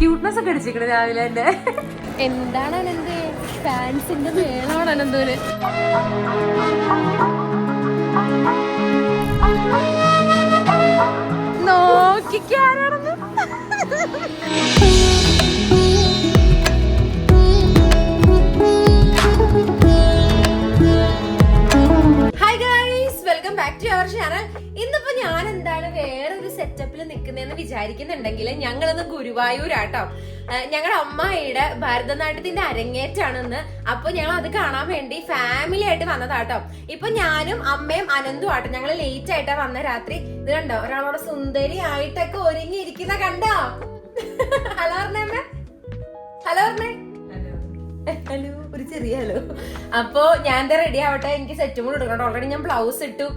Cuteness ഒക്കെ അടിച്ചിരിക്കണ രാവിലെ തന്നെ. എന്താണ് അനന്ത്? ഫാൻസിന്റെ മേളാണ് അനന്തൂര് ബാക്ക് ടു അവർ ചാനൽ ഇന്നിപ്പോ ഞാൻ എന്താണ് വേറെ ഒരു സെറ്റപ്പിൽ നിൽക്കുന്നതെന്ന് വിചാരിക്കുന്നുണ്ടെങ്കിൽ ഞങ്ങളൊന്ന് ഗുരുവായൂരാട്ടോ. ഞങ്ങളുടെ അമ്മായിയുടെ ഭരതനാട്യത്തിന്റെ അരങ്ങേറ്റാണെന്ന് അപ്പൊ ഞങ്ങൾ അത് കാണാൻ വേണ്ടി ഫാമിലി ആയിട്ട് വന്നതാട്ടോ. ഇപ്പൊ ഞാനും അമ്മയും അനന്തും ആട്ടോ. ഞങ്ങൾ ലേറ്റ് ആയിട്ടാ വന്ന രാത്രി. ഇത് കണ്ടോ? ഒരാളോട് സുന്ദരി ആയിട്ടൊക്കെ ഒരുങ്ങിയിരിക്കുന്ന കണ്ടോ? ഹലോ പറഞ്ഞേ ഹലോ പറഞ്ഞേ. ഹലോ. ഒരു ചെറിയ ഹലോ. അപ്പോ ഞാൻ റെഡി ആവട്ടെ? എനിക്ക് സെറ്റും കൂടെ എടുക്കണം. ഓൾറെഡി ഞാൻ ബ്ലൗസ് ഇട്ടു.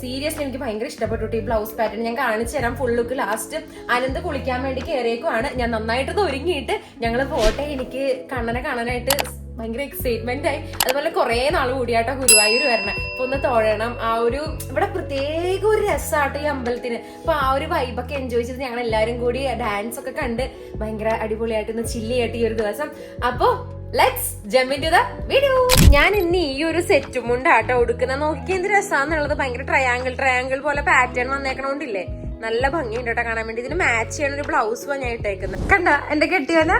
സീരിയസ്ലി എനിക്ക് ഭയങ്കര ഇഷ്ടപ്പെട്ടു ഈ ബ്ലൗസ് പാറ്റേൺ ഞാൻ കാണിച്ചു തരാം ഫുൾ ലുക്ക് ലാസ്റ്റ് അനന്ത് കുളിക്കാൻ വേണ്ടി കയറിയേക്കുവാണ് ഞാൻ നന്നായിട്ടത് ഒരുങ്ങിയിട്ട് ഞങ്ങൾ പോട്ടെ. എനിക്ക് കണ്ണനെ കാണാനായിട്ട് ഭയങ്കര എക്സൈറ്റ്മെന്റ് ആയി. അതുപോലെ കുറെ നാൾ കൂടിയാട്ടോ ഗുരുവായൂർ വരണം. അപ്പൊ ഒന്ന് തൊഴണം. ആ ഒരു ഇവിടെ പ്രത്യേക ഒരു രസമാട്ടോ ഈ അമ്പലത്തിന്. അപ്പൊ ആ ഒരു വൈബൊക്കെ എൻജോയ് ചെയ്ത് ഞങ്ങൾ എല്ലാവരും കൂടി ഡാൻസ് ഒക്കെ കണ്ട് ഭയങ്കര അടിപൊളിയായിട്ട് ഒന്ന് ചില്ലിയായിട്ട് ഈ ഒരു ദിവസം. അപ്പോ let's jump into the video ഞാൻ ഇന്ന് ഈ ഒരു സെറ്റും കൊണ്ടാട്ടോ ഉടുക്കുന്ന നോക്കി എന്ത് രസാന്നുള്ളത്. ഭയങ്കര ട്രയാങ്കിൾ ട്രയാങ്കിൾ പോലെ പാറ്റേൺ വന്നേക്കണോണ്ടില്ലേ. നല്ല ഭംഗിയുണ്ട് കേട്ടോ കാണാൻ വേണ്ടി. ഇതിന് മാച്ച് ചെയ്യണ ഒരു ബ്ലൗസ് ഞാൻ ഇട്ടേക്കുന്നത് കണ്ട? എന്റെ കെട്ടിയോന?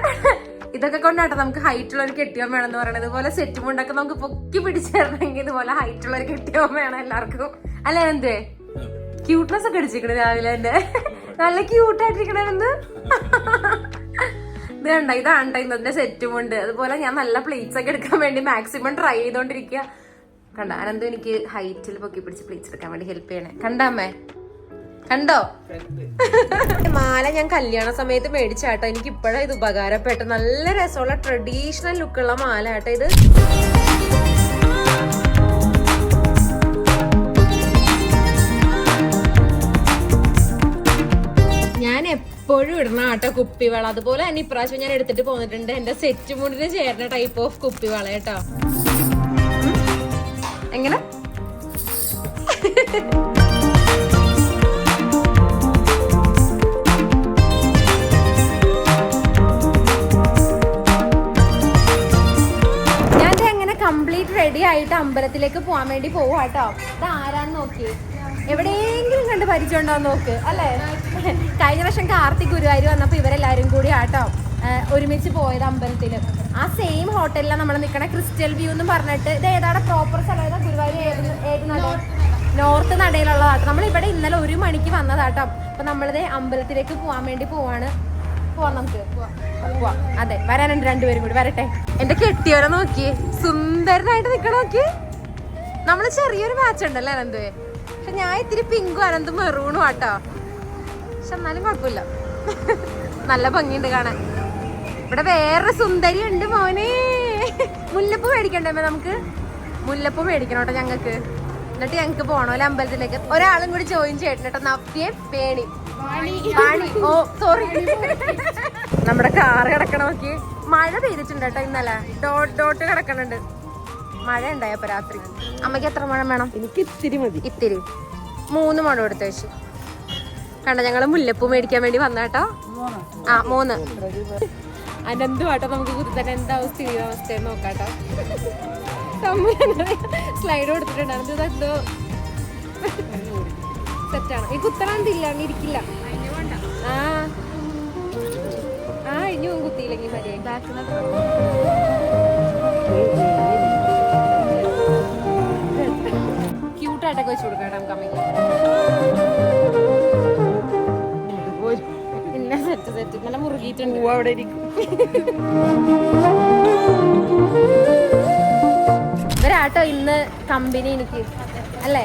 ഇതൊക്കെ കൊണ്ടാട്ടോ നമുക്ക് ഹൈറ്റ് ഉള്ള ഒരു കെട്ടിയോ വേണം എന്ന് പറയുന്നത് ഇതുപോലെ സെറ്റും കൊണ്ടൊക്കെ നമുക്ക് പൊക്കി പിടിച്ചേരണമെങ്കിൽ ഇതുപോലെ ഹൈറ്റ് ഉള്ള ഒരു കെട്ടിയോ വേണം എല്ലാവർക്കും. അല്ലെ എന്തേ? ക്യൂട്ട്നെസ് ഒക്കെ അടിച്ചിരിക്കണേ രാവിലെ എന്റെ നല്ല ക്യൂട്ടായിട്ടിരിക്കണെന്ന് ഇത് കണ്ട ഇന്നത്തെ സെറ്റും ഉണ്ട് അതുപോലെ ഞാൻ നല്ല പ്ലേറ്റ്സ് ഒക്കെ എടുക്കാൻ വേണ്ടി മാക്സിമം ട്രൈ ചെയ്തോണ്ടിരിക്കുക കണ്ട? അനന്തു എനിക്ക് ഹൈറ്റിൽ പൊക്കി പിടിച്ച് പ്ലേറ്റ്സ് എടുക്കാൻ വേണ്ടി ഹെൽപ്പ് ചെയ്യണേ. കണ്ടമ്മേ കണ്ടോ? മാല ഞാൻ കല്യാണ സമയത്ത് മേടിച്ചാട്ടോ എനിക്ക് ഇപ്പോഴാണ് ഇത് ഉപകാരപ്പെട്ടോ നല്ല രസമുള്ള ട്രഡീഷണൽ ലുക്കുള്ള മാല ആട്ടോ ഇത്. എപ്പോഴും ഇടണം ആട്ടോ കുപ്പിവള. അതുപോലെ തന്നെ ഇപ്രാവശ്യം ഞാൻ എടുത്തിട്ട് പോന്നിട്ടുണ്ട്. എന്റെ സെറ്റ് മുണ്ടിന് ചേർന്ന ടൈപ്പ് ഓഫ് കുപ്പിവള കേട്ടോ. എങ്ങനെ? കംപ്ലീറ്റ് റെഡി ആയിട്ട് അമ്പലത്തിലേക്ക് പോകാൻ വേണ്ടി പോവാട്ടോ ഇത് ആരാന്ന് നോക്കി എവിടെയെങ്കിലും കണ്ട് പരിചയം ഉണ്ടോ നോക്ക് അല്ലേ? വർഷം കാർത്തിക് ഗുരുവായൂർ വന്നപ്പോൾ ഇവരെല്ലാവരും കൂടി ആട്ടോ ഒരുമിച്ച് പോയത് അമ്പലത്തിൽ ആ സെയിം ഹോട്ടലിലാണ് നമ്മൾ നിൽക്കണ ക്രിസ്റ്റൽ വ്യൂ എന്ന് പറഞ്ഞിട്ട്. ഇത് ഏതാണ് പ്രോപ്പർ സ്ഥലം? ഏതാ ഗുരുവായൂർ ഏത് ഏത് നോർത്ത് നടയിലുള്ളതാട്ടോ. നമ്മൾ ഇവിടെ ഇന്നലെ ഒരു മണിക്ക് വന്നതാട്ടോ. അപ്പൊ നമ്മളിത് അമ്പലത്തിലേക്ക് പോവാൻ വേണ്ടി പോവാണ്. പോവാം നമുക്ക്. പോവാം. അതെ വരാനുണ്ട് രണ്ടുപേരും കൂടി. വരട്ടെ. എന്റെ കെട്ടിയോരെ നോക്കി. സുന്ദരനായിട്ട് നിക്കണ നോക്കി. നമ്മൾ ചെറിയൊരു മാച്ച് ഉണ്ടല്ലേ അനന്തുവേ? പക്ഷെ ഞാൻ ഇത്തിരി പിങ്കും അനന്തും മെറൂണും ആട്ടോ. പക്ഷെ എന്നാലും കുഴപ്പമില്ല. നല്ല ഭംഗിയുണ്ട് കാണാൻ. ഇവിടെ വേറെ സുന്ദരി ഉണ്ട് മോനെ. മുല്ലപ്പൂ മേടിക്കണ്ടേ നമുക്ക്? മുല്ലപ്പൂ മേടിക്കണം കേട്ടോ ഞങ്ങക്ക് എന്നിട്ട് ഞങ്ങക്ക് അല്ലെ അമ്പലത്തിലേക്ക്. ഒരാളും കൂടി ജോയിൻ ചെയ്യട്ടെ കേട്ടോ. നവ്യയും പേണി വാണി. ഓ സോറി നമ്മുടെ കാറ് കിടക്കണ നോക്കി. മഴ പെയ്തിട്ടുണ്ട് കേട്ടോ ഇന്നലെ. ഡോട്ട് ഡോട്ട് കിടക്കണുണ്ട്. മഴ ഉണ്ടായപ്പോ രാത്രി. അമ്മയ്ക്ക് എത്ര മഴ വേണം? എനിക്ക് ഇത്തിരി മതി. ഇത്തിരി. മൂന്ന് മഴ എടുത്ത വെച്ച്. കണ്ട ഞങ്ങൾ മുല്ലപ്പൂ മേടിക്കാൻ വേണ്ടി വന്നാട്ടോ ആ മൂന്ന്. അനന്തുമാട്ടോ നമുക്ക് കുത്തിത്തന്നെ എന്താ സ്ഥിതി അവസ്ഥ നോക്കാട്ടോ സ്ലൈഡ് കൊടുത്തിട്ടുണ്ട്. അനന്ത് എന്തോ സെറ്റാണ്. ഈ അങ്ങ് ഇരിക്കില്ല. ആ. ആ കുത്തിയില്ലെങ്കിൽ ക്യൂട്ടായിട്ടൊക്കെ വെച്ച് കൊടുക്കാം പൂവ് അവിടെ ഇരിക്കും. ഇവരാട്ടോ ഇന്ന് കമ്പനി എനിക്ക്. അല്ലേ?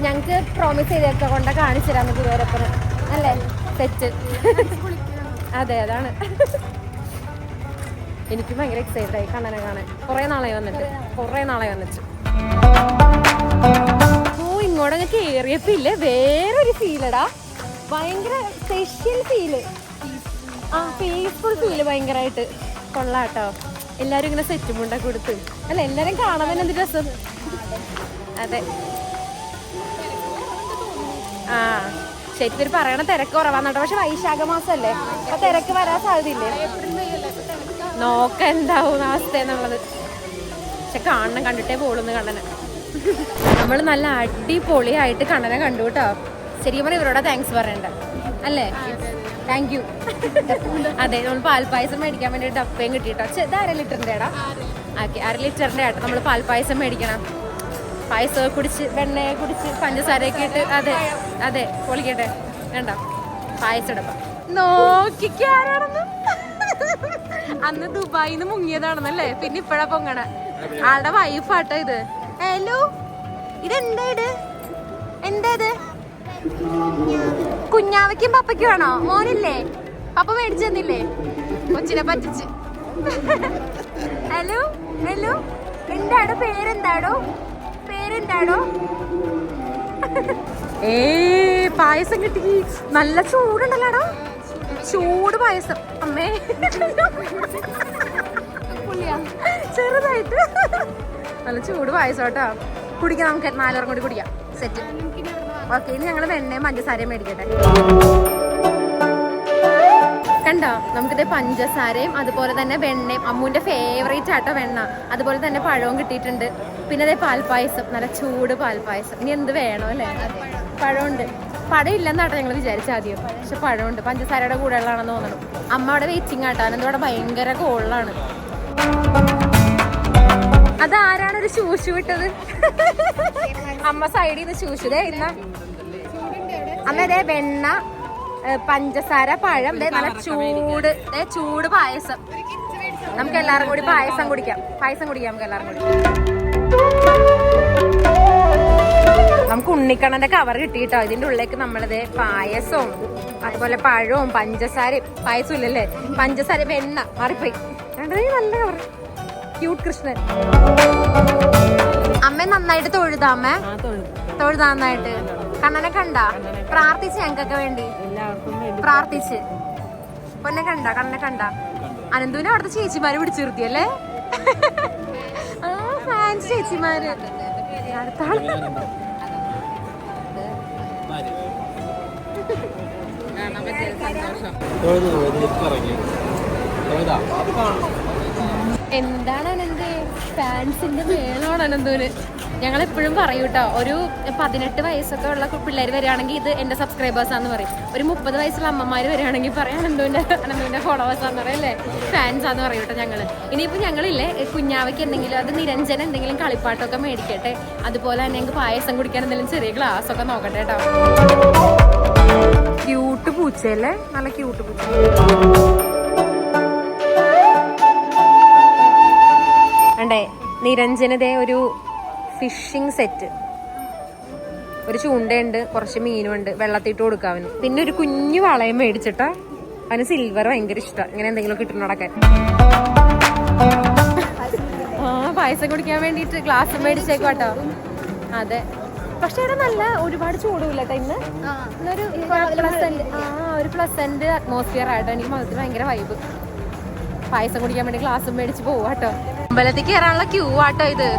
ഞങ്ങക്ക് പ്രോമിസ് ചെയ്തൊക്കെ. കൊണ്ട കാണിച്ചു തരാന്ന് അല്ലേ? തെറ്റ്. അതെ അതാണ്. എനിക്ക് ഭയങ്കര എക്സൈറ്റഡ് ആയി കണ്ണനെ കാണാൻ. കുറെ നാളായി വന്നിട്ട്. കുറെ നാളായി വന്നിട്ട്. ഓ ഇങ്ങോട്ടങ്ങ് കേറിയപ്പോ ഇല്ലേ? വേറൊരു ഫീലടാ ഭയങ്കര സ്പെഷ്യൽ ഫീൽ പീസ്ഫുൾ ഫീൽ ഭയങ്കരമായിട്ട് കൊള്ളാട്ടോ. എല്ലാരും ഇങ്ങനെ സെറ്റ് മുണ്ട കൊടുത്ത്. അല്ല എല്ലാരും കാണാൻ തന്നെ എന്ത് രസം? അതെ. ആ ഒരു പറയണ തിരക്ക് കുറവാന്നോട്ടോ പക്ഷെ വൈശാഖ മാസല്ലേ. അപ്പൊ തിരക്ക് വരാൻ സാധ്യതയില്ലേ? നോക്ക എന്താവും അവസ്ഥ എന്നുള്ളത്. പക്ഷെ കാണണം കണ്ടിട്ടേ പോളുന്ന് കണ്ണനെ. നമ്മൾ നല്ല അടിപൊളിയായിട്ട് കണ്ണനെ കണ്ടു കേട്ടോ. ശരിക്കും പറഞ്ഞാൽ ഇവരോട് താങ്ക്സ് പറയണ്ട. അല്ലേ? താങ്ക് യു അതെ നമ്മൾ പാൽപ്പായസം മേടിക്കാൻ വേണ്ടി ഡപ്പയും കിട്ടിയിട്ടോ? ഇത് അര ലിറ്ററിന്റെ ആടാ. ഓക്കെ അര ലിറ്ററിന്റെ ആട്ടോ. നമ്മൾ പാൽപ്പായസം മേടിക്കണം. പായസമൊക്കെ കുടിച്ച് വെണ്ണയെ കുടിച്ച് പഞ്ചസാരയൊക്കെ ഇട്ട് അതെ അതെ പൊളിക്കട്ടെ. വേണ്ട പായസം ഇടപ്പം. നോക്കിക്കാരാണെന്ന് അന്ന് ദുബായിന്ന് മുങ്ങിയതാണെന്നല്ലേ? പിന്നെ ഇപ്പഴാ പൊങ്ങണ. ആളുടെ വൈഫാട്ടോ ഇത്. ഹലോ ഇതെന്താ ഇത്? എന്താ ഇത്? കുഞ്ഞാവയ്ക്കും പപ്പയ്ക്കും ആണോ? മോനില്ലേ? പപ്പ മേടിച്ചു തന്നില്ലേ? കൊച്ചിനെ പറ്റിച്ച്. ഹലോ ഹലോ എന്താടോ പേരെന്താടോ? പേരെന്താടോ? ഏ പായസം കിട്ടി. നല്ല ചൂടുണ്ടല്ലോടോ. ചൂട് പായസം. അമ്മേ. ചെറുതായിട്ട്. നല്ല ചൂട് പായസം കേട്ടോ കുടിക്കാം നമുക്ക്. നാലുപേരും കൂടി കുടിക്കാം. സെറ്റ്. ഓക്കെ ഇനി ഞങ്ങൾ വെണ്ണയും പഞ്ചസാരയും മേടിക്കട്ടെ. കണ്ടോ? നമുക്കിത് പഞ്ചസാരയും അതുപോലെ തന്നെ വെണ്ണയും. അമ്മൂന്റെ ഫേവറേറ്റ് ആട്ടോ വെണ്ണ. അതുപോലെ തന്നെ പഴവും കിട്ടിയിട്ടുണ്ട്. പിന്നെ അതേ പാൽപ്പായസം നല്ല ചൂട് പാൽപ്പായസം. ഇനി എന്ത് വേണോ അല്ലേ? പഴമുണ്ട്. പഴം ഇല്ലെന്നാട്ടോ ഞങ്ങൾ വിചാരിച്ച ആദ്യം. പക്ഷെ പഴമുണ്ട്. പഞ്ചസാരയുടെ കൂടെ ഉള്ളതാണെന്ന് തോന്നണം. അമ്മ അവിടെ വെയിറ്റിംഗ് ആട്ടോ. അവിടെ ഭയങ്കര കോളിലാണ് അതാരാണ് ഒരു ശൂശു വിട്ടത് അമ്മ സൈഡിൽ നിന്ന് ശൂശു ഇന്ന് അമ്മ ദേ വെണ്ണ പഞ്ചസാര പഴം ദേ നല്ല ചൂട് ദേ ചൂട് പായസം. നമുക്ക് എല്ലാവരും കൂടി പായസം കുടിക്കാം. പായസം കുടിക്കാം നമുക്ക് എല്ലാവരും കൂടി. നമുക്ക് ഉണ്ണിക്കണ്ണന്റെ കവർ കിട്ടിയിട്ടോ? ഇതിന്റെ ഉള്ളിലേക്ക് നമ്മളിത് പായസവും അതുപോലെ പഴവും പഞ്ചസാരയും പായസം ഇല്ലല്ലേ? പഞ്ചസാര വെണ്ണ മാറിപ്പോയി. നല്ല കവർ ക്യൂട്ട് കൃഷ്ണൻ. അമ്മ നന്നായിട്ട് തൊഴുതാ അമ്മ? തൊഴുതാ. നന്നായിട്ട്. കണ്ണനെ കണ്ട? പ്രാർത്ഥിച്ച് ഞങ്ങൾക്കൊക്കെ വേണ്ടി. പ്രാർത്ഥിച്ച്. പൊന്നെ കണ്ട കണ്ണനെ കണ്ട. അനന്തുവിനെ അവിടുത്തെ ചേച്ചിമാര് പിടിച്ചു നിർത്തിയല്ലേ ആ ഫാൻസ് ചേച്ചിമാര്. അടുത്ത ആൾ എന്താണ് അനന്ത്? ഫാൻസിന്റെ മേളാണ് അനന്തൂന് ഞങ്ങൾ എപ്പോഴും പറയും കേട്ടോ ഒരു പതിനെട്ട് വയസ്സൊക്കെ ഉള്ള പിള്ളേർ വരികയാണെങ്കിൽ ഇത് എന്റെ സബ്സ്ക്രൈബേഴ്സാന്ന് പറയും. ഒരു മുപ്പത് വയസ്സുള്ള അമ്മമാർ വരികയാണെങ്കിൽ പറയാം അനന്തുവിന്റെ അനന്തുവിന്റെ ഫോളോവേഴ്സാന്ന് പറയും അല്ലേ? ഫാൻസാന്ന് പറയും കേട്ടോ ഞങ്ങൾ ഇനിയിപ്പോൾ ഞങ്ങളില്ലേ കുഞ്ഞാവയ്ക്ക് എന്തെങ്കിലും അത് നിരഞ്ജന എന്തെങ്കിലും കളിപ്പാട്ടൊക്കെ മേടിക്കട്ടെ. അതുപോലെ തന്നെ ഞങ്ങൾക്ക് പായസം കുടിക്കാൻ എന്തെങ്കിലും ചെറിയ ഗ്ലാസ് ഒക്കെ നോക്കട്ടെ കേട്ടോ. ക്യൂട്ട് പൂച്ചയല്ലേ? നല്ല ക്യൂട്ട് പൂച്ച. നിരഞ്ജനതേ ഒരു ഫിഷിംഗ് സെറ്റ് ഒരു ചൂണ്ടയുണ്ട് കുറച്ച് മീനുണ്ട് വെള്ളത്തിട്ട് കൊടുക്കാം അവന്. പിന്നെ ഒരു കുഞ്ഞു വളയം മേടിച്ചിട്ട അവന് സിൽവർ ഭയങ്കര ഇഷ്ടം. ഇങ്ങനെ എന്തെങ്കിലും കിട്ടുന്ന നടക്കാൻ ആ പായസം കുടിക്കാൻ വേണ്ടിട്ട് ഗ്ലാസ് മേടിച്ചേക്കും കേട്ടോ അതെ. പക്ഷെ ഇവിടെ നല്ല ഒരുപാട് ചൂടുമില്ല ഇന്ന്. ഇന്നൊരു പ്ലസന്റ് ആ ഒരു പ്ലസന്റ് അറ്റ്മോസ്ഫിയർ ആയിട്ടോ എനിക്ക് മതത്തിൽ ഭയങ്കര വൈബ് പായസം കുടിക്കാൻ വേണ്ടി ഗ്ലാസ് മേടിച്ച് പോവാട്ടോ അമ്പലത്തിൽ കയറാനുള്ള ക്യൂ ആട്ടോ ഇത്.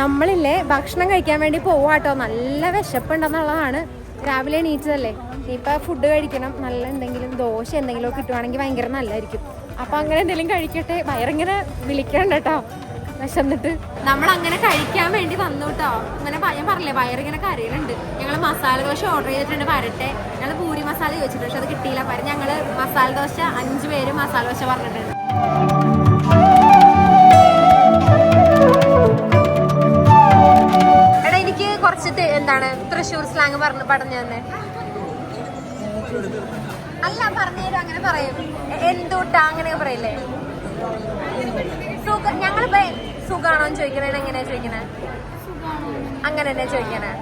നമ്മളില്ലേ ഭക്ഷണം കഴിക്കാൻ വേണ്ടി പോവാട്ടോ. നല്ല വിശപ്പുണ്ടെന്നുള്ളതാണ്. രാവിലെ എണീറ്റതല്ലേ ഇപ്പൊ ഫുഡ് കഴിക്കണം. നല്ല എന്തെങ്കിലും ദോശ എന്തെങ്കിലും കിട്ടുവാണെങ്കിൽ ഭയങ്കര നല്ലതായിരിക്കും. അപ്പൊ അങ്ങനെ എന്തെങ്കിലും കഴിക്കട്ടെ. വയറിങ്ങനെ വിളിക്കണ്ട കേട്ടോ വിശന്നിട്ട്. നമ്മൾ അങ്ങനെ കഴിക്കാൻ വേണ്ടി വന്നു കേട്ടോ ഇങ്ങനെ ഞാൻ പറഞ്ഞില്ലേ വയറിങ്ങനെ കരയിലുണ്ട് ഞങ്ങൾ മസാല ദോശ ഓർഡർ ചെയ്തിട്ടുണ്ട് വരട്ടെ. ഞങ്ങൾ പൂരി മസാല ചോദിച്ചിട്ടുണ്ട് പക്ഷെ അത് കിട്ടിയില്ല. പറ ഞങ്ങൾ മസാല ദോശ അഞ്ച് പേര് മസാല ദോശ പറഞ്ഞിട്ടുണ്ട്. കുറച്ച് എന്താണ് തൃശ്ശൂർ സ്ലാങ് പറഞ്ഞു പറഞ്ഞു തന്നെ. അല്ല പറഞ്ഞു അങ്ങനെ പറയും. എന്തുട്ടാ അങ്ങനെ പറയില്ലേ? ഞങ്ങൾ സുഖാണോ ചോദിക്കണേ? എങ്ങനെയാ ചോദിക്കണേ? അങ്ങനെ തന്നെ ചോദിക്കണേ.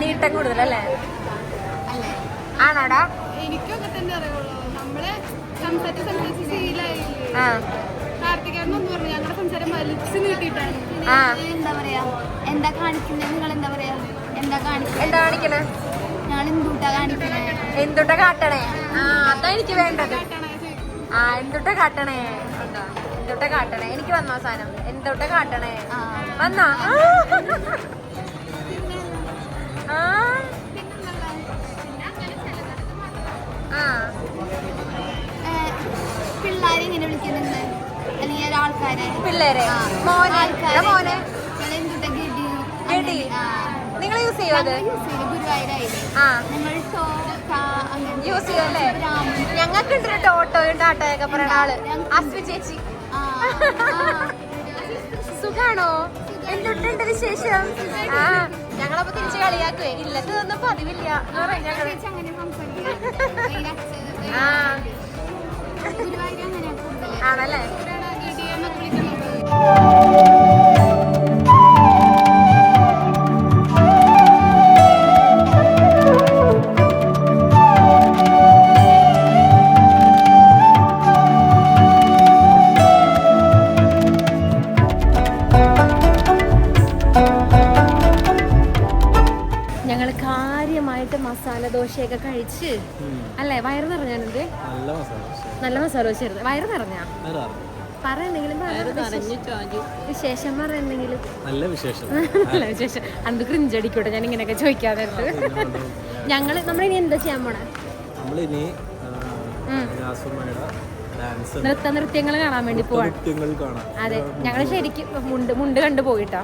നീട്ടം കൂടുതലല്ലേ? അല്ലേ? ആണോടാ? എനിക്കൊക്കെ തന്നെ അറിയുള്ളൂ. നമ്മൾ സംസാരിച്ച് സംസാരിച്ച് ശീലായില്ലേ? ആ. കാർത്തികേയനൊന്നും പറഞ്ഞു. ഞങ്ങളുടെ സംസാരം വലിച്ചു നീട്ടിയിട്ടാണ്. ആ. എന്താ പറയാ? എന്താ കാണിക്കുന്നത് നിങ്ങൾ എന്താ പറയാ? എന്താ കാണിക്കുന്നത് എന്താ കാണിക്കണേ? ഞാൻ എന്തുട്ടാ കാണിക്കണേ? എന്തുട്ട കാട്ടണേ? ആ അതാ എനിക്ക് വേണ്ടത്. ആ എന്തുട്ട കാട്ടണേ? എന്തൊട്ടെ കാട്ടണേ? എനിക്ക് വന്നോ സാധനം? എന്തൊട്ടെ കാട്ടണേ. വന്നാ? ആ. പിള്ളേരെ എങ്ങനെ വിളിക്കുന്നുണ്ട്? അല്ലെങ്കിൽ ഒരാൾക്കാരെ? പിള്ളേരെ. മോനെ. ആൾക്കാരെ. ഗഡി. നിങ്ങൾ യൂസ് ചെയ്യോ അത്? ഞങ്ങൾ യൂസ് ചെയ്യും. അല്ലേ ആ. ഞങ്ങൾ ടോ അങ്ങനെ യൂസ് ചെയ്യല്ലേ രാമൻ. ഞങ്ങൾക്ക് ഉണ്ട് ടോട്ടോയും ടാറ്റയൊക്കെ പറയണ ആൾ. അസ്വി ചേച്ചി. സുഖാണോ? എന്തുട്ടുണ്ട് വിശേഷം? ആ. ഞങ്ങളപ്പോ തിരിച്ച് കളിയാക്കുവേ. ഇല്ലത്ത് തന്നപ്പോ അതിവില്ല എന്ന് മസാല ദോശയൊക്കെ കഴിച്ച് അല്ലേ? വയറ് നിറഞ്ഞാനുണ്ട് നല്ല മസാല ആയിരുന്നു വയറ് നിറഞ്ഞാ? അതാ, പറ എന്തെങ്കിലും പറ. വിശേഷം പറ നല്ല വിശേഷം. നല്ല വിശേഷം. അന്ത് ക്രിഞ്ചടിക്കൂട്ടെ ഞാൻ ഇങ്ങനെയൊക്കെ ചോദിക്കാതെ ഞങ്ങൾ നമ്മളിനി എന്താ ചെയ്യാൻ പോണേ? നമ്മളിനി നൃത്ത നൃത്യങ്ങൾ കാണാൻ വേണ്ടി പോവാണ്. അതെ. ഞങ്ങൾ ശരിക്കും മുണ്ട് മുണ്ട് കണ്ടു പോയിട്ടോ.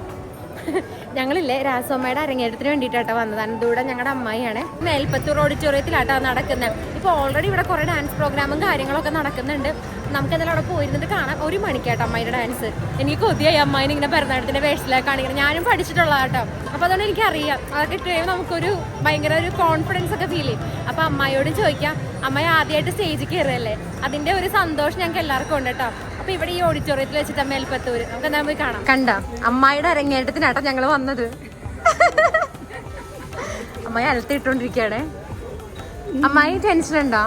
ഞങ്ങളില്ലേ രാസമ്മയുടെ അരങ്ങേറ്റത്തിന് വേണ്ടിയിട്ടാട്ടോ വന്നതാണ്. ഇവിടെ ഞങ്ങളുടെ അമ്മായിയാണ്. മേൽപ്പത്തൂർ ഓഡിറ്റോറിയത്തിലാട്ടോ നടക്കുന്നത് ഇപ്പോൾ ഓൾറെഡി ഇവിടെ കുറേ ഡാൻസ് പ്രോഗ്രാമും കാര്യങ്ങളൊക്കെ നടക്കുന്നുണ്ട്. നമുക്ക് എന്തായാലും അവിടെ പോയിരുന്നിട്ട് കാണാം. ഒരു മണിക്കാട്ടോ അമ്മായിയുടെ ഡാൻസ് എനിക്ക് കൊതിയായി. അമ്മായിനെ ഇങ്ങനെ ഭരതനാട്യത്തിന്റെ വേഷത്തിലൊക്കെ ഇങ്ങനെ ഞാനും പഠിച്ചിട്ടുള്ള കേട്ടോ അപ്പോൾ അതുകൊണ്ട് എനിക്കറിയാം. അതൊക്കെ ഇട്ട് കഴിയുമ്പോൾ നമുക്കൊരു ഭയങ്കര ഒരു കോൺഫിഡൻസ് ഒക്കെ ഫീൽ ചെയ്യും. അപ്പോൾ അമ്മായിയോട് ചോദിക്കാം. അമ്മായി ആദ്യമായിട്ട് സ്റ്റേജിൽ കയറുകയല്ലേ അതിന്റെ ഒരു സന്തോഷം ഞങ്ങൾക്ക് എല്ലാവർക്കും ഉണ്ട് കേട്ടോ. അപ്പൊ ഇവിടെ ഈ ഓഡിറ്റോറിയത്തിൽ വെച്ചിട്ട് മേൽപ്പത്തൂര് നമുക്ക് എന്താ പോയി കാണാം. കണ്ട അമ്മായിയുടെ അരങ്ങേറ്റത്തിനാട്ടോ ഞങ്ങൾ വന്നത്. അമ്മായി അലത്തിട്ടോണ്ടിരിക്കാണ് അമ്മായി ടെൻഷൻ ഉണ്ടോ?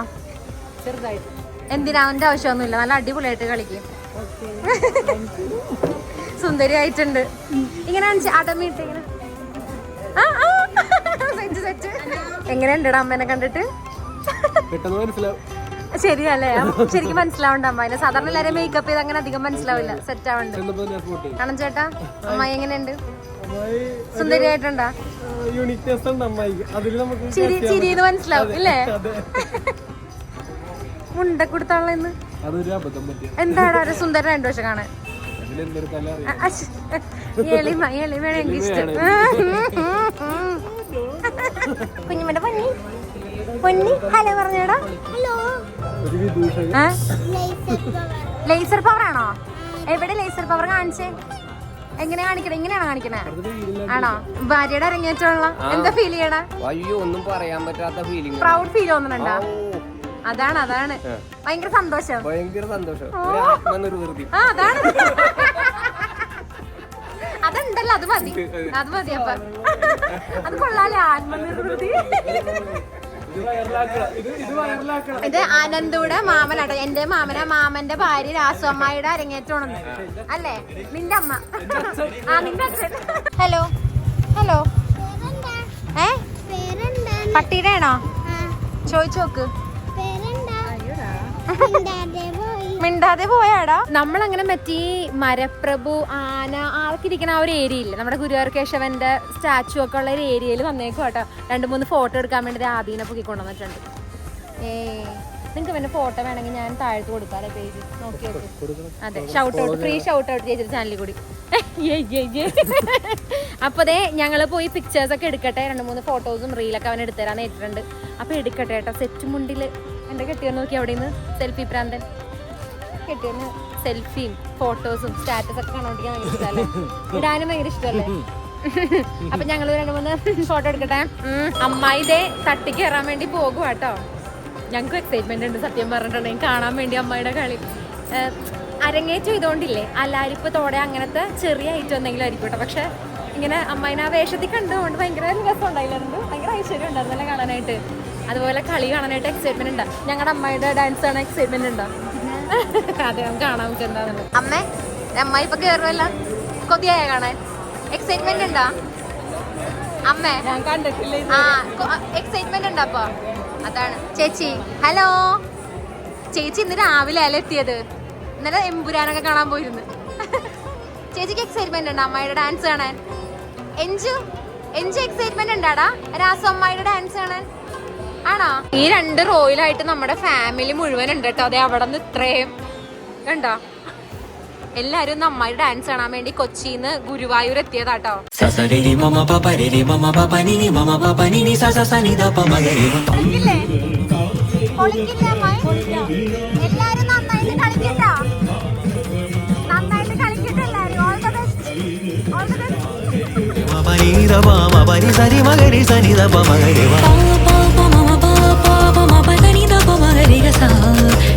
ചെറുതായിട്ട് എന്തിനാ? അവന്റെ ആവശ്യമൊന്നുമില്ല. നല്ല അടിപൊളിയായിട്ട് കളിക്കും. സുന്ദരിയായിട്ടുണ്ട്. ഇങ്ങനെ കാണിച്ച് അടമിട്ട് ഇങ്ങനെ. Set set. എങ്ങനെയുണ്ടടാ അമ്മേനെ കണ്ടിട്ട്? പെട്ടെന്ന് മനസ്സിലാവും. ശരിയല്ലേ? ശരിക്കും മനസ്സിലാവണ്ട അമ്മായിനെ സാധാരണ എല്ലാവരും മേക്കപ്പ് ചെയ്ത് അങ്ങനെ അധികം മനസ്സിലാവില്ല. സെറ്റ് ആവണ്ട്. കാണും ചേട്ടാ? അമ്മായി എങ്ങനെയുണ്ട്? അമ്മായി സുന്ദരിയായിട്ടുണ്ടാ? യൂണിക്നെസ് ഉണ്ട് അമ്മായി. അതിൽ നമുക്ക് ചിരി ചിരിന്ന് മനസ്സിലാവും ഇല്ലേ? അതെ. മുണ്ട ഇന്ന്. അതൊരു അബദ്ധം പറ്റിയ എന്താണ് ഒരു സുന്ദരൻ രണ്ടു വർഷം കാണാൻ. എളിമ എളിമയാണ് എനിക്ക് ഇഷ്ടം കുഞ്ഞുമ്മന്റെ പൊന്നി. പൊന്നി ഹലോ പറഞ്ഞേടാ. ഹലോ. ലേസർ പവർ ആണോ? എവിടെ ലേസർ പവർ കാണിച്ചേ? എങ്ങനെ കാണിക്കണേ? എങ്ങനെയാണ് കാണിക്കണേ? ആണോ? ഭാര്യയുടെ അരങ്ങേറ്റമുള്ള എന്താ ഫീൽ ചെയ്യണേ? അയ്യോ ഒന്നും പറയാൻ പറ്റാത്ത ഫീലിംഗ് പ്രൗഡ് ഫീൽ തോന്നുന്നുണ്ടോ? അതാണ് അതാണ്. ഭയങ്കര സന്തോഷം. ഭയങ്കര സന്തോഷം. ആ അതാണ്. അതുണ്ടല്ലോ അത് മതി. അത് മതി അപ്പൊ. അത് കൊള്ളാലേ ആത്മനിർവൃതി ഇത് വയറിലാക്കണം ഇത് ഇത് വയറിലാക്കണം. ഇത് ആനന്ദൂടെ മാമനാട്ടോ. എന്റെ മാമന. മാമന്റെ ഭാര്യ രാസമ്മയുടെ അരങ്ങേറ്റമാണെന്ന്. അല്ലേ? നിന്റെ അമ്മ ആ നിന്റെ അച്ഛൻ. ഹലോ. ഹലോ. ഏ? പട്ടിയുടെ ആണോ ചോദിച്ചു നോക്ക്. മിണ്ടാതെ പോയാടാ? നമ്മളങ്ങനെ മറ്റേ മരപ്രഭു ആന ആൾക്കിരിക്കുന്ന ആ ഒരു ഏരിയ ഇല്ല? നമ്മുടെ ഗുരുവായൂർ കേശവന്റെ സ്റ്റാച്ചു ഒക്കെ ഉള്ള ഒരു ഏരിയയിൽ വന്നേക്കും കേട്ടോ. രണ്ട് മൂന്ന് ഫോട്ടോ എടുക്കാൻ വേണ്ടി ആദീനെ പൊക്കി കൊണ്ടുവന്നിട്ടുണ്ട്. ഏ നിങ്ങൾക്ക് പിന്നെ ഫോട്ടോ വേണമെങ്കിൽ ഞാൻ താഴത്ത് കൊടുക്കാം പേജ് നോക്കി അതെ shout out free shout out ചെയ്തിട്ട് ചാനലിൽ കൂടി. അപ്പൊ ദേ ഞങ്ങൾ പോയി പിക്ചേഴ്സ് ഒക്കെ എടുക്കട്ടെ. രണ്ട് മൂന്ന് ഫോട്ടോസും റീലൊക്കെ അവൻ എടുത്തരാന്ന് ഏറ്റിട്ടുണ്ട്. അപ്പൊ എടുക്കട്ടെ കേട്ടോ. സെറ്റ് മുണ്ടിൽ. എന്റെ കെട്ടിയോ നോക്കി അവിടെ നിന്ന് സെൽഫി പ്രാന്തൻ. കെട്ടിയൊന്ന് സെൽഫിയും ഫോട്ടോസും സ്റ്റാറ്റസ് ഒക്കെ കാണാണ്ടിരിക്കാൻ ഭയങ്കര ഇഷ്ടമല്ലേ ഇടാനും ഭയങ്കര ഇഷ്ടമല്ലേ? അപ്പൊ ഞങ്ങൾ രണ്ട് മൂന്ന് ഫോട്ടോ എടുക്കട്ടെ. അമ്മായി ഇതേ തട്ടി കയറാൻ വേണ്ടി പോകും കേട്ടോ ഞങ്ങൾക്ക് എക്സൈറ്റ്മെന്റ് ഉണ്ട് സത്യം പറഞ്ഞിട്ടുണ്ടെങ്കിൽ. കാണാൻ വേണ്ടി അമ്മായിയുടെ കളി. അരങ്ങേറ്റം ഇതുകൊണ്ടില്ലേ അല്ലാരിപ്പ് തോടെ അങ്ങനത്തെ ചെറിയ ഐറ്റം എന്തെങ്കിലും ആയിരിക്കും കേട്ടോ പക്ഷെ ഇങ്ങനെ അമ്മായിനെ ആ വേഷത്തിൽ കണ്ടുകൊണ്ട് ഭയങ്കര രസം ഉണ്ടായില്ലായിരുന്നു ഭയങ്കര ഐശ്വര്യം ഉണ്ടായിരുന്നല്ലേ കാണാനായിട്ട്. അതുപോലെ കളി കാണാനായിട്ട് എക്സൈറ്റ്മെന്റ് ഉണ്ടാവും ഞങ്ങളുടെ അമ്മായിയുടെ ഡാൻസ് കാണാൻ എക്സൈറ്റ്മെന്റ് ഉണ്ടോ? അതെ നമുക്ക് കാണാം നമുക്ക് എന്താണെന്നുള്ളത് അമ്മേ അമ്മായി ഇപ്പൊ കേറുമല്ല കൊതിയായ കാണാൻ? എക്സൈറ്റ്മെന്റ് ഉണ്ടോ? അമ്മേ. ഞാൻ കണ്ടിട്ടില്ല ആ എക്സൈറ്റ്മെന്റ് ഉണ്ടോ അപ്പൊ? അതാണ്. ചേച്ചി ഹലോ. ചേച്ചി ഇന്ന് രാവിലെ അല്ല എത്തിയത്? ഇന്നലെ എമ്പുരാനൊക്കെ കാണാൻ പോയിരുന്നു. ചേച്ചിക്ക് എക്സൈറ്റ്മെന്റ് ഉണ്ടോ? അമ്മയുടെ ഡാൻസ് കാണാൻ? എഞ്ചു എഞ്ചു എക്സൈറ്റ്മെന്റ് ഉണ്ടാടാ? രാസു അമ്മായിയുടെ ഡാൻസ് കാണാൻ? ആണോ? ഈ രണ്ട് റോയിലായിട്ട് നമ്മുടെ ഫാമിലി മുഴുവൻ ഉണ്ട് കേട്ടോ അതെ അവിടെ നിന്ന് ഇത്രയും കണ്ടോ? എല്ലാരും ഒന്ന് ഡാൻസ് കാണാൻ വേണ്ടി കൊച്ചിന്ന് ഗുരുവായൂർ എത്തിയതാട്ടോ. എല്ലാരും നന്നായിട്ട് കളിക്കട്ടോ? നന്നായിട്ട് കളിക്കട്ടെ എല്ലാരും. All the best all the best Ma pa ni da pa ma pa ni గరిగసా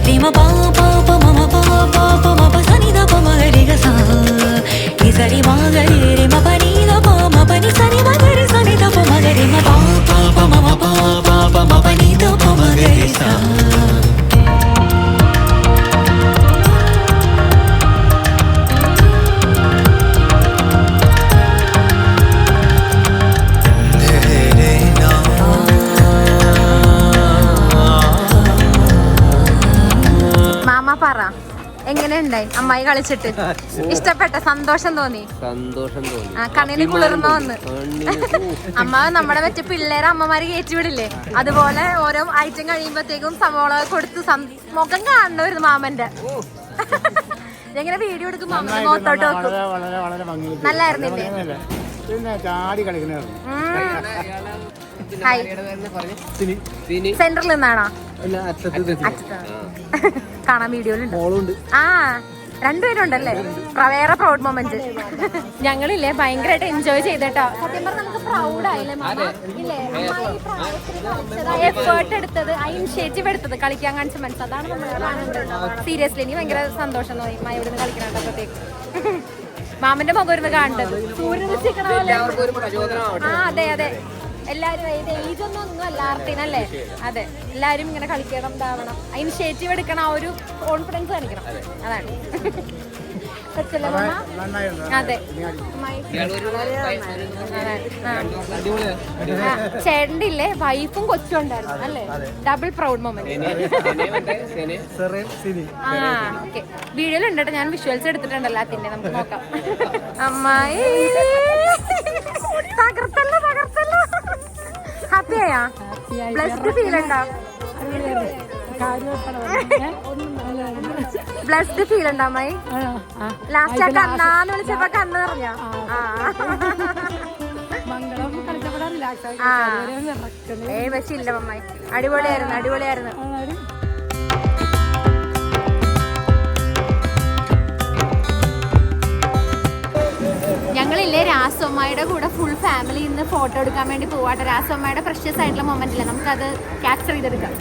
రిమ పా పాప మమ పా పాప మప సని ద పమ గరిగసా ఈ సరి మా గరి రిమ పని ద పా మ పని సని మ గరి సని ద పమ గరి మ పా పాప మమ పా పాప మప ని ద పమ గరిసా എങ്ങനെയുണ്ടായി അമ്മായി കളിച്ചിട്ട്. ഇഷ്ടപ്പെട്ട സന്തോഷം തോന്നി. സന്തോഷം തോന്നി. ആ, കണ്ണിന് കുളിർമ വന്ന്. അമ്മ നമ്മടെ മറ്റേ പിള്ളേരെ അമ്മമാര് കയറ്റി വിടില്ലേ അതുപോലെ ഓരോ ഐറ്റം കഴിയുമ്പോഴത്തേക്കും സവോള കൊടുത്ത് മുഖം കാണണമായിരുന്നു മാമന്റെ. എങ്ങനെ വീഡിയോ എടുക്കും മാമന്റെ മുഖത്തോട്ട് നല്ലായിരുന്നില്ലേ. സെന്ററിൽ നിന്നാണോ? അല്ല, അറ്റത്ത്. കാണാൻ വീഡിയോയിലുണ്ട്. ആ രണ്ടുപേരും ഉണ്ടല്ലേ പ്ര- വേറെ പ്രൗഡ് മൊമെന്റ് ഞങ്ങളില്ലേ ഭയങ്കരമായിട്ട് എൻജോയ് ചെയ്തട്ടോ. സത്യം പറഞ്ഞാൽ നമുക്ക് പ്രൗഡ് ആയില്ലേ മാമ? ഇല്ലേ? എഫേർട്ട് എടുത്തത് ആ ഇനിഷ്യേറ്റീവ് എടുത്തത് കളിക്കാൻ കാണിച്ച മനസ്സ്. അതാണ് നമ്മൾ സീരിയസ്ലി എനിക്ക് ഭയങ്കര സന്തോഷം തോന്നി. മായ ഇവിടെ നിന്ന് കളിക്കണപ്പോഴത്തേക്ക് മാമന്റെ മുഖം ഇരുന്ന് കാണേണ്ടത് സൂര്യൻ ആ അതെ അതെ. എല്ലാരും ഏത് ഏജ് ഒന്നും ഒന്നും അല്ല? ആർട്ടിനല്ലേ അതെ. എല്ലാരും ഇങ്ങനെ കളിക്കണം ഇതാവണം. ഇനിഷ്യേറ്റീവ് എടുക്കണം ആ ഒരു കോൺഫിഡൻസ് കാണിക്കണം. അതാണ്? അതെ. ചേട്ടന്റെ ഇല്ലേ? വൈഫും കൊച്ചും ഉണ്ടായിരുന്നു അല്ലേ? ഡബിൾ പ്രൗഡ് മൊമെന്റ് സെനെ ഉണ്ടോ സെനെ. ആ ഓക്കെ. വീഡിയോയിലുണ്ട് കേട്ടോ ഞാൻ വിഷ്വൽസ് എടുത്തിട്ടുണ്ടല്ലോ അതിന്റെ നമുക്ക് നോക്കാം. അമ്മായി. തകർത്തല്ല തകർത്തല്ല. ഹാപ്പി പ്ലസ് ബ്ലസ്ഡ് ഫീൽ ഉണ്ടോ? ബ്ലസ്ഡ് ഫീൽ ഉണ്ടോ അമ്മായി? ലാസ്റ്റ് ആ. കണ്ണാന്ന് വിളിച്ചപ്പോ കണ്ണ് നിറഞ്ഞോ? ആ ഏയ് പക്ഷെ ഇല്ല അമ്മായി. അടിപൊളിയായിരുന്നു അടിപൊളിയായിരുന്നു. ഞങ്ങളില്ലേ രാസമ്മയുടെ കൂടെ ഫുൾ ഫാമിലി ഇന്ന് ഫോട്ടോ എടുക്കാൻ വേണ്ടി പോവാട്ടെ. രാസമ്മയുടെ പ്രഷ്യസ് ആയിട്ടുള്ള മൊമെന്റ് ഇല്ല? നമുക്കത് ക്യാപ്ചർ ചെയ്തെടുക്കാം.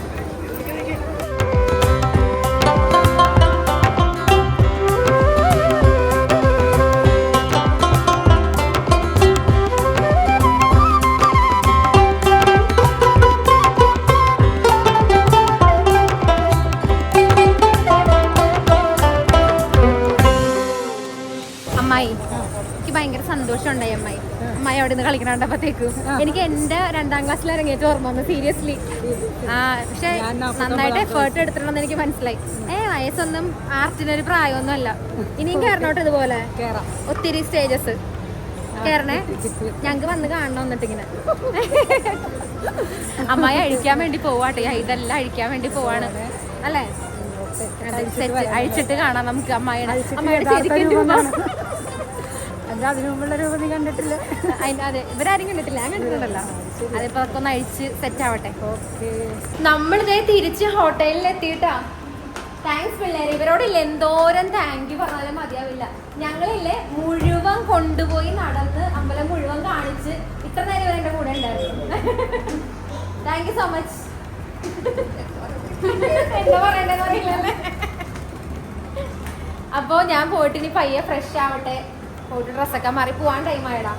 ഭയങ്കര സന്തോഷം ഉണ്ടായി അമ്മായി. അമ്മായി അവിടെ നിന്ന് കളിക്കണ കണ്ടപ്പോഴത്തേക്കും എനിക്ക് എന്റെ രണ്ടാം ക്ലാസ്സിൽ ഇറങ്ങിയിട്ട് ഓർമ്മ വന്നു സീരിയസ്ലി ആ പക്ഷെ നന്നായിട്ട് എഫേർട്ട് എടുത്തിട്ടുണ്ടെന്ന് എനിക്ക് മനസ്സിലായി. ഏ വയസ്സൊന്നും ആർട്ടിനൊരു പ്രായമൊന്നും അല്ല ഇനിയും കയറണോട്ട് ഇതുപോലെ? ഒത്തിരി സ്റ്റേജസ് കേറണേ? ഞങ്ങക്ക് വന്ന് കാണണം എന്നിട്ട് ഇങ്ങനെ അമ്മായി അഴിക്കാൻ വേണ്ടി പോവാട്ടെ. ഇതെല്ലാം അഴിക്കാൻ വേണ്ടി പോവാണ്. അല്ലേ? അഴിച്ചിട്ട് കാണാം നമുക്ക് അമ്മായിയുടെ അമ്മായിയുടെ ശരിക്കും. അതിനു മുമ്പുള്ള രൂപം നീ കണ്ടിട്ടില്ല. അതിന്റെ അതെ ഇവരാരും കണ്ടിട്ടില്ല. ഞാൻ കണ്ടിട്ടുണ്ടല്ലോ. അതിപ്പോ അതൊക്കെ ഒന്ന് അഴിച്ച് സെറ്റ് ആവട്ടെ. നമ്മളിതേ തിരിച്ച് ഹോട്ടലിൽ എത്തിയിട്ടാ താങ്ക്സ് പിള്ളേരെ. ഇവരോടില്ലേ? എന്തോരം താങ്ക് യു പറഞ്ഞാലും മതിയാവില്ല. ഞങ്ങളില്ലേ മുഴുവൻ കൊണ്ടുപോയി നടന്ന് അമ്പലം മുഴുവൻ കാണിച്ച് ഇത്ര നേരം ഇവർ എന്റെ കൂടെ ഉണ്ടായിരുന്നു. താങ്ക് യു സോ മച്ച് എന്താ പറയണ്ടെന്ന് അറിയില്ലല്ലേ? അപ്പോ ഞാൻ പോയിട്ട് ഇനി പയ്യെ ഫ്രഷ് ആവട്ടെ. പോയിട്ട് ഡ്രസ്സൊക്കെ മാറി പോവാൻ ടൈം ആയടാ.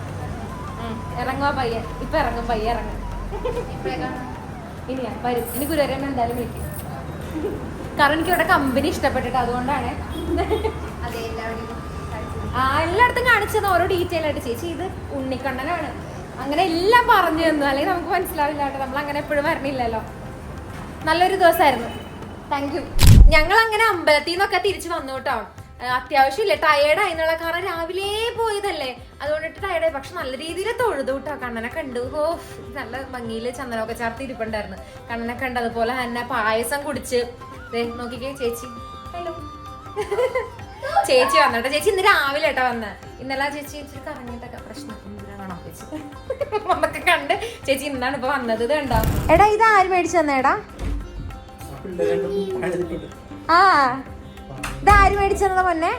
ഇറങ്ങുക പയ്യെ. ഇപ്പൊ ഇറങ്ങും പയ്യെ ഇറങ്ങും. ഇനിയാ വരും. ഇനി ഗുരുവരെ എന്തായാലും വിളിക്കും. കാരണം എനിക്ക് ഇവിടെ കമ്പനി ഇഷ്ടപ്പെട്ടിട്ട് അതുകൊണ്ടാണ്. ആ എല്ലായിടത്തും കാണിച്ചത് ഓരോ ഡീറ്റെയിൽ ആയിട്ട്. ചേച്ചി ഇത് ഉണ്ണിക്കണ്ണനാണ്. അങ്ങനെ എല്ലാം പറഞ്ഞു തന്നു. അല്ലെങ്കിൽ നമുക്ക് മനസ്സിലാവില്ല കേട്ടോ. നമ്മൾ അങ്ങനെ എപ്പോഴും വരണില്ലല്ലോ. നല്ലൊരു ദിവസമായിരുന്നു. താങ്ക് യു ഞങ്ങൾ അങ്ങനെ അമ്പലത്തിൽ നിന്നൊക്കെ തിരിച്ചു വന്നു കേട്ടോ. അത്യാവശ്യമില്ല? ടയേർഡായി എന്നുള്ള കാരണം രാവിലെ പോയതല്ലേ. അതുകൊണ്ടിട്ട് ടയേർഡായി പക്ഷെ നല്ല രീതിയിൽ തൊഴുതു കേട്ടോ കണ്ണനെ കണ്ടു. ഓ നല്ല ഭംഗിയിൽ ചന്ദനമൊക്കെ ചേർത്ത് ഇരിപ്പുണ്ടായിരുന്നു. കണ്ണനെ കണ്ടു അതുപോലെ തന്നെ പായസം കുടിച്ച്. ദേ നോക്കിക്കേ ചേച്ചി. ഹലോ. ചേച്ചി വന്നോട്ടെ. ചേച്ചി ഇന്ന് രാവിലെ ഏട്ടാ വന്ന്. ഇന്നലെ ചേച്ചി ചേച്ചി ഇച്ചിരി കറങ്ങിയിട്ടൊക്കെ പ്രശ്നം. നമുക്ക് കണ്ട് ചേച്ചി ഇന്നാണ് ഇപ്പൊ വന്നത്. ഇത് കണ്ടോ? എടാ ഇത് ആര് മേടിച്ചു തന്നേടാ ആ. ഇത് ആര് മൊന്നെ പൊന്നെ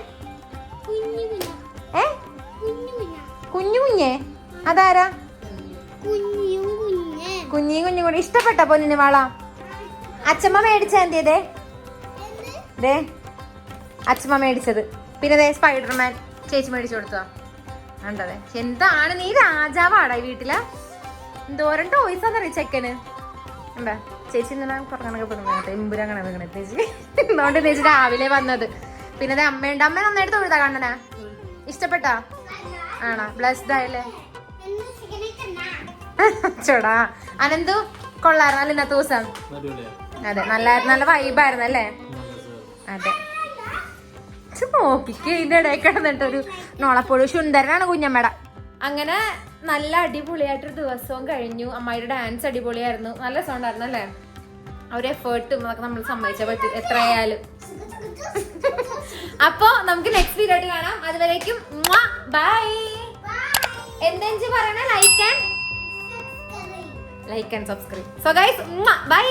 ഏ? കുഞ്ഞു കുഞ്ഞേ അതാരാ? കുഞ്ഞി. കുഞ്ഞു കൂടി. ഇഷ്ടപ്പെട്ട പൊന്നിന് വാള. അച്ഛമ്മ മേടിച്ച എന്തിയതേ? ദേ അച്ഛമ്മ മേടിച്ചത്. പിന്നെ ദേ സ്പൈഡർമാൻ ചേച്ചി മേടിച്ചു കൊടുത്തോ കണ്ടതെ. എന്താണ് നീ രാജാവാടാ വീട്ടിൽ? എന്തോരം ടോയ്സ് ആണെന്നറിയ ചെക്കന്? എന്താ ചേച്ചി ഇന്നലെ പറഞ്ഞ പെടുന്നത് എമ്പുരങ്ങനെ നിൽക്കണേ ചേച്ചി എന്തുകൊണ്ട് ചേച്ചി രാവിലെ വന്നത്. പിന്നെ അത് അമ്മയുണ്ട്. അമ്മ നന്നായിട്ട് തൊഴുതാ കണ്ണനാ. ഇഷ്ടപ്പെട്ടാ? ആണോ? ബ്ലസ്ഡ് ആയല്ലേ? ചോടാ. അനന്തു കൊള്ളായിരുന്നല്ലോ ഇന്നത്തെ ദിവസം. അതെ നല്ല നല്ല വൈബായിരുന്നു അല്ലേ? അതെ. നോക്കിക്കേ ഇതിന്റെ ഇടയിൽ കിടന്നിട്ടൊരു നോളപ്പൊഴു സുന്ദരനാണ് കുഞ്ഞമ്മട. അങ്ങനെ നല്ല അടിപൊളിയായിട്ടൊരു ദിവസവും കഴിഞ്ഞു. അമ്മായിയുടെ ഡാൻസ് അടിപൊളിയായിരുന്നു. നല്ല സൗണ്ടായിരുന്നു അല്ലേ ഒരു എഫേർട്ടും അതൊക്കെ നമ്മൾ സമ്മതിച്ചാൽ പറ്റും. എത്രയായാലും. അപ്പോ നമുക്ക് നെക്സ്റ്റ് വീഡിയോ ആയിട്ട് കാണാം. അതുവരേക്കും ബൈ എന്തെങ്കിലും പറയണേ? Like and like and subscribe so guys bye